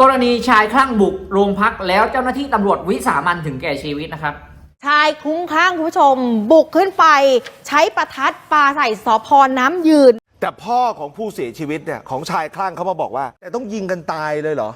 กรณีชายคลั่งบุกโรงพักแล้วเจ้าหน้าที่ตำรวจวิสามันถึงแก่ชีวิตนะครับ ชายคลุ้มคลั่งคุณผู้ชม บุกขึ้นไป ใช้ประทัดปาใส่สพน้ำยืน แต่พ่อของผู้เสียชีวิตเนี่ยของชายคลั่งเขามาบอกว่า แต่ต้องยิงกันตายเลยเหรอ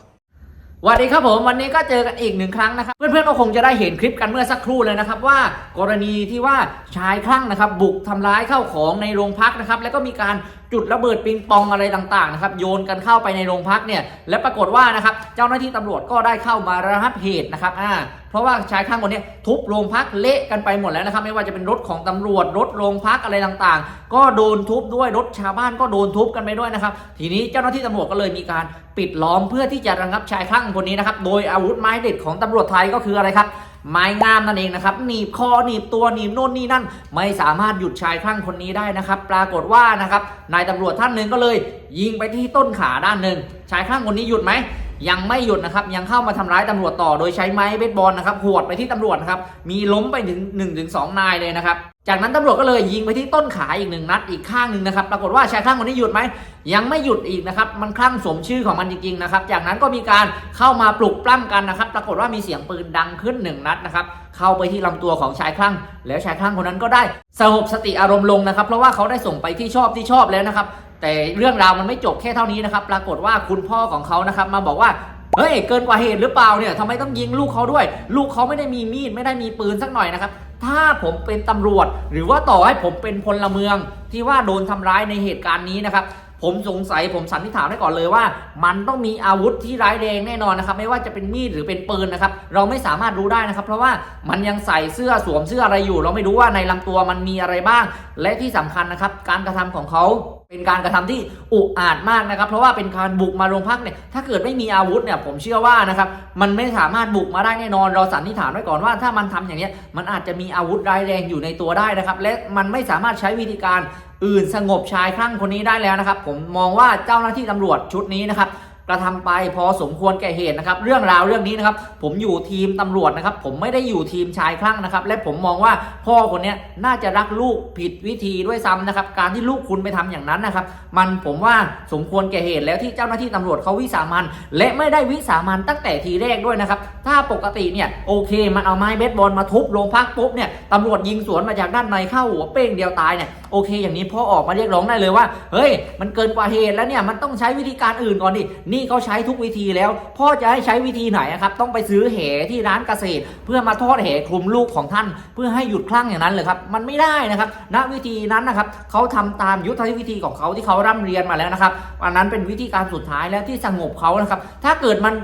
สวัสดีครับผมวันนี้ก็เจอกันอีกหนึ่งครั้งนะครับ เพื่อนๆก็คงจะได้เห็นคลิปกันเมื่อสักครู่เลยนะครับ ว่ากรณีที่ว่าชายคลั่งนะครับ บุกทำร้ายเข้าของในโรงพักนะครับ แล้วก็มีการ จุดระเบิดปิงปองอะไรต่างๆนะครับโยนกันเข้าไปในโรงพักเนี่ยและปรากฏว่านะครับเจ้าหน้าที่ตำรวจก็ได้เข้ามาระงับเหตุนะครับอ่าเพราะว่าชายคลั่งคนนี้ทุบโรงพักเละกันไปหมดแล้วนะครับ ไม่ว่าจะเป็นรถของตำรวจรถโรงพักอะไรต่างๆ ก็โดนทุบด้วยรถชาวบ้านก็โดนทุบกันไปด้วยนะครับ ทีนี้เจ้าหน้าที่ตำรวจก็เลยมีการปิดล้อมเพื่อที่จะระงับชายคลั่งคนนี้นะครับโดยอาวุธไม้เด็ดของตำรวจไทยก็คืออะไรครับ ไม้งามนั่นเองนะครับหนีบคอหนีบตัวหนีบโน่นนี่นั่น ไม่สามารถหยุดชายคลั่งคนนี้ได้นะครับ ปรากฏว่านะครับนายตำรวจท่านหนึ่งก็เลย ยิงไปที่ต้นขาด้านหนึ่งชายคลั่งคนนี้หยุดไหม ยังไม่หยุดนะครับยังเข้ามาทำร้ายตำรวจต่อโดยใช้ไม้เบสบอลนะครับหวดไปที่ตำรวจนะครับมีล้มไปถึง1นถึงสนายเลยนะครับจากนั้นตำรวจก็เลยยิงไปที่ต้นขาอีกหนึ่งนัดอีกข้างหนึ่งนะครับปรากฏว่าชายคลั่งคนนี้หยุดไหมยังไม่หยุดอีกนะครับมันคลั่งสมชื่อของมันจริงๆนะครับจากนั้นก็มีการเข้ามาปลุกปล้ำกันนะครับปรากฏว่ามีเสียงปืนดังขึ้นหนึ่งนัดนะครับเข้าไปที่ลำตัวของชายคลั่ง แล้วชายคลั่งคนนั้นก็ได้สงบสติอารมณ์ลงนะครับเพราะว่าเขาได้ส่งไปที่ชอบที่ชอบแล้วนะครับ แต่เรื่องราวมันไม่จบแค่เท่านี้นะครับ ปรากฏว่าคุณพ่อของเขานะครับมาบอกว่าเฮ้ยเกินกว่าเหตุหรือเปล่าเนี่ยทำไมต้องยิงลูกเขาด้วย ลูกเขาไม่ได้มีมีดไม่ได้มีปืนสักหน่อยนะครับถ้าผมเป็นตำรวจ หรือว่าต่อให้ผมเป็นพลเมืองที่ว่าโดนทำร้ายในเหตุการณ์นี้นะครับ ผมสงสัยผมสันนิษฐานไว้ก่อนเลยว่า มันต้องมีอาวุธที่ร้ายแรงแน่นอนนะครับ ไม่ว่าจะเป็นมีดหรือเป็นปืนนะครับ เราไม่สามารถรู้ได้นะครับ เพราะว่ามันยังใส่เสื้อสวมเสื้ออะไรอยู่ เราไม่รู้ว่าในลำตัวมันมีอะไรบ้าง และที่สำคัญนะครับ การกระทำของเขาเป็นการกระทำที่อุกอาจมากนะครับ เพราะว่าเป็นการบุกมาโรงพักเนี่ยถ้าเกิดไม่มีอาวุธเนี่ยผมเชื่อว่านะครับมันไม่สามารถบุกมาได้แน่นอน เราสันนิษฐานไว้ก่อนว่า ถ้ามันทำอย่างนี้มันอาจจะมีอาวุธร้ายแรงอยู่ในตัวได้นะครับ และมันไม่สามารถใช้วิธีการ อื่นสงบชายคลั่งคนนี้ได้แล้วนะครับ ผมมองว่าเจ้าหน้าที่ตำรวจชุดนี้นะครับกระทำไปพอสมควรแก่เหตุนะครับ เรื่องราวเรื่องนี้นะครับ ผมอยู่ทีมตำรวจนะครับ ผมไม่ได้อยู่ทีมชายคลั่งนะครับ และผมมองว่าพ่อคนนี้น่าจะรักลูกผิดวิธีด้วยซ้ำนะครับ การที่ลูกคุณไปทำอย่างนั้นนะครับ มันผมว่าสมควรแก่เหตุแล้วที่เจ้าหน้าที่ตำรวจเขาวิสามันและไม่ได้วิสามันตั้งแต่ทีแรกด้วยนะครับ ถ้าปกติเนี่ยโอเค มันเอาไม้เบสบอลมาทุบโรงพักปุ๊บเนี่ย ตำรวจยิงสวนมาจากด้านในเข้าหัวเป้งเดียวตายเนี่ยโอเคอย่างนี้พ่อออกมาเรียกร้องได้เลยว่า เฮ้ย มันเกินกว่าเหตุแล้วเนี่ยมันต้องใช้วิธีการอื่นก่อนดิ นี่เขาใช้ทุกวิธีแล้ว พ่อจะให้ใช้วิธีไหนครับ ต้องไปซื้อเหที่ร้านเกษตร เพื่อมาทอดเหคลุมลูกของท่าน เพื่อให้หยุดคลั่งอย่างนั้นเลยครับ มันไม่ได้นะครับ ณวิธีนั้นนะครับเขาทำตามยุทธวิธีของเขาที่เขาร่ำเรียนมาแล้วนะครับอันนั้นเป็นวิธีการสุดท้ายแล้วที่สงบเขานะครับ ถ้าเกิดมัน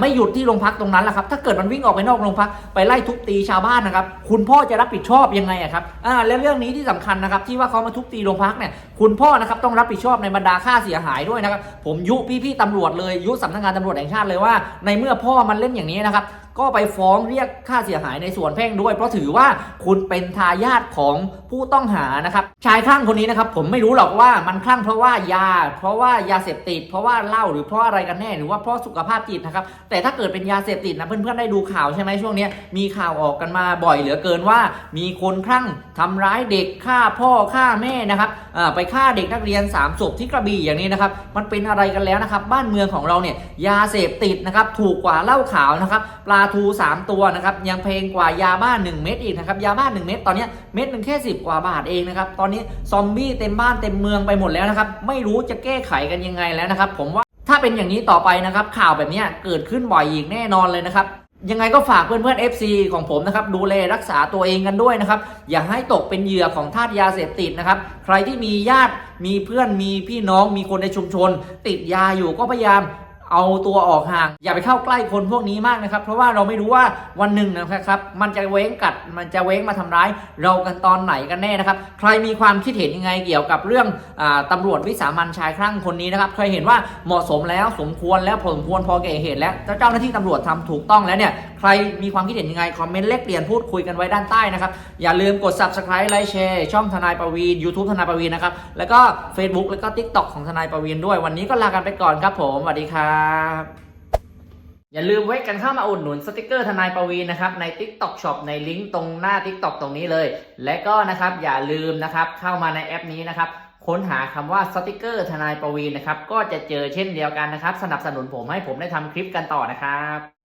ไม่หยุดที่โรงพักตรงนั้นแหละครับ ถ้าเกิดมันวิ่งออกไปนอกโรงพักไปไล่ทุบตีชาวบ้านนะครับ คุณพ่อจะรับผิดชอบยังไงครับอ่าและเรื่องนี้ที่สำคัญนะครับ ที่ว่าเขามาทุบตีโรงพักเนี่ย คุณพ่อนะครับต้องรับผิดชอบในบรรดาค่าเสียหายด้วยนะครับ ผมยุพี่ๆตำรวจเลยยุสำนักงานตำรวจแห่งชาติเลยว่า ในเมื่อพ่อมันเล่นอย่างนี้นะครับ ก็ไปฟ้องเรียกค่าเสียหายในส่วนแพ่งด้วย เพราะถือว่าคุณเป็นทายาทของผู้ต้องหานะครับชายคลั่งคนนี้นะครับผมไม่รู้หรอกว่ามันคลั่งเพราะว่ายา เพราะว่ายาเสพติด เพราะว่าเหล้าหรือเพราะอะไรกันแน่หรือว่าเพราะสุขภาพจิตนะครับแต่ถ้าเกิดเป็นยาเสพติดนะเพื่อนๆได้ดูข่าวใช่ไหมช่วงนี้มีข่าวออกกันมาบ่อยเหลือเกินว่า มีคนคลั่งทำร้ายเด็กฆ่าพ่อฆ่าแม่นะครับไปฆ่าเด็กนักเรียน3ามศพที่กระบี่อย่างนี้นะครับมันเป็นอะไรกันแล้วนะครับ บ้านเมืองของเราเนี่ยยาเสพติดนะครับถูกกว่าเหล้าขาวนะครับปลาทู3ตัวนะครับยังแพงกว่ายาบ้าน1เม็ดอีกนะครับยาบ้าน1เม็ดตอนนี้เม็ดหนึ่งแค่ 10 กว่าบาทเองนะครับตอนนี้ซอมบี้เต็มบ้านเต็มเมืองไปหมดแล้วนะครับไม่รู้จะแก้ไขกันยังไงแล้วนะครับ ผมว่าถ้าเป็นอย่างนี้ต่อไปนะครับข่าวแบบนี้เกิดขึ้นบ่อยอีกแน่นอนเลยนะครับยังไงก็ฝากเพื่อนๆ FC ของผมนะครับดูแลรักษาตัวเองกันด้วยนะครับ อย่าให้ตกเป็นเหยื่อของทาสยาเสพติดนะครับ ใครที่มีญาติมีเพื่อนมีพี่น้องมีคนในชุมชน ติดยาอยู่ก็พยายาม เอาตัวออกห่าง อย่าไปเข้าใกล้คนพวกนี้มากนะครับ เพราะว่าเราไม่รู้ว่าวันหนึ่งนะครับมันจะเว้งกัดมันจะเว้งมาทำร้าย เรากันตอนไหนกันแน่นะครับ ใครมีความคิดเห็นยังไงเกี่ยวกับเรื่องอาตำรวจวิสามันชายคลั่งคนนี้นะครับเคยเห็นว่าเหมาะสมแล้วสมควรแล้วพอสมควรพอแก่เหตุแล้วเจ้าหน้าที่ตำรวจทำถูกต้องแล้วเนี่ยใครมีความคิดเห็นยังไงคอมเมนต์เลขเปลี่ยนพูดคุยกันไว้ด้านใต้นะครับอย่าลืมกด subscribe ไลค์แชร์ช่องทนายประวีน YouTube ทนายประวีนนะครับแล้วก็ Facebook แล้วก็ TikTok ของทนายประวีนด้วย วันนี้ก็ลากันไปก่อนครับผมสวัสดีครับอย่าลืมไว้กันเข้ามาอุดหนุนสติกเกอร์ทนายประวีนะครับใน TikTok Shop ในลิงก์ตรงหน้า TikTok ตรงนี้เลย และก็นะครับอย่าลืมนะครับเข้ามาในแอปนี้นะครับค้นหาคำว่าสติกเกอร์ทนายประวีนนะครับก็จะเจอเช่นเดียวกันนะครับ สนับสนุนผมให้ผมได้ทำคลิปกันต่อนะครับ